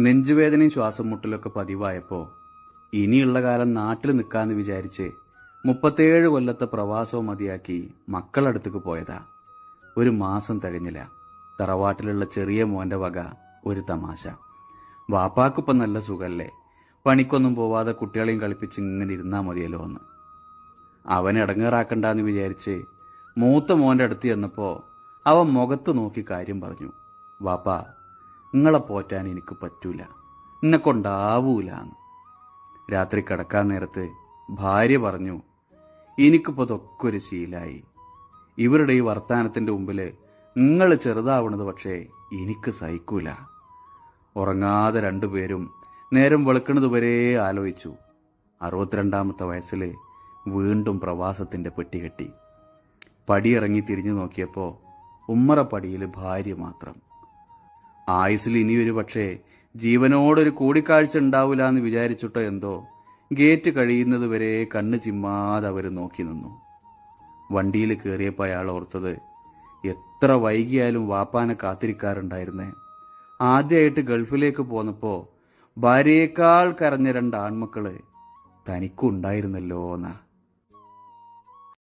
നെഞ്ചുവേദനയും ശ്വാസം മുട്ടലൊക്കെ പതിവായപ്പോ ഇനിയുള്ള കാലം നാട്ടിൽ നിൽക്കാന്ന് വിചാരിച്ച് മുപ്പത്തേഴ് കൊല്ലത്തെ പ്രവാസവും മതിയാക്കി മക്കളടുത്തേക്ക് പോയതാ. ഒരു മാസം തികഞ്ഞില്ല. തറവാട്ടിലുള്ള ചെറിയ മോന്റെ വക ഒരു തമാശ. വാപ്പാക്കിപ്പം നല്ല സുഖല്ലേ? പണിക്കൊന്നും പോവാതെ കുട്ടികളെയും കളിപ്പിച്ച് ഇങ്ങനെ ഇരുന്നാ മതിയല്ലോ എന്ന്. അവൻ ഇടങ്ങേറാക്കണ്ടെന്ന് വിചാരിച്ച് മൂത്ത മോന്റെ അടുത്ത് ചെന്നപ്പോ അവൻ മുഖത്ത് നോക്കി കാര്യം പറഞ്ഞു. വാപ്പാ നിങ്ങളെ പോറ്റാൻ എനിക്ക് പറ്റൂല. എന്നെ കൊണ്ടാവൂല രാത്രി കിടക്കാൻ നേരത്ത് ഭാര്യ പറഞ്ഞു എനിക്കിപ്പോ ഇതൊക്കെ ഒരു ശീലായി. ഇവരുടെ ഈ വർത്താനത്തിന്റെ മുമ്പിൽ നിങ്ങൾ ചെറുതാവണത് പക്ഷേ എനിക്ക് സഹിക്കൂല. ഉറങ്ങാതെ രണ്ടുപേരും നേരം വെളുക്കുന്നത് വരെ ആലോചിച്ചു. അറുപത്തിരണ്ടാമത്തെ വയസ്സിൽ വീണ്ടും പ്രവാസത്തിന്റെ പെട്ടി കെട്ടി. പടിയിറങ്ങി തിരിഞ്ഞു നോക്കിയപ്പോൾ ഉമ്മറപ്പടിയിൽ ഭാര്യ മാത്രം. ആയുസിൽ ഇനി ഒരു പക്ഷേ ജീവനോടൊരു കൂടിക്കാഴ്ച ഉണ്ടാവില്ല എന്ന് വിചാരിച്ചിട്ടോ എന്തോ? ഗേറ്റ് കഴിയുന്നത് വരെ കണ്ണ് ചിമ്മാതെ അവർ നോക്കി നിന്നു. വണ്ടിയിൽ കയറിയപ്പോൾ അയാൾ ഓർത്തത് എത്ര വൈകിയാലും വാപ്പാനെ കാത്തിരിക്കാറുണ്ടായിരുന്നേ. ആദ്യമായിട്ട് ഗൾഫിലേക്ക് പോന്നപ്പോ ഭാര്യയേക്കാൾ കരഞ്ഞ രണ്ട് ആൺമക്കൾ തനിക്കുണ്ടായിരുന്നല്ലോ എന്നാ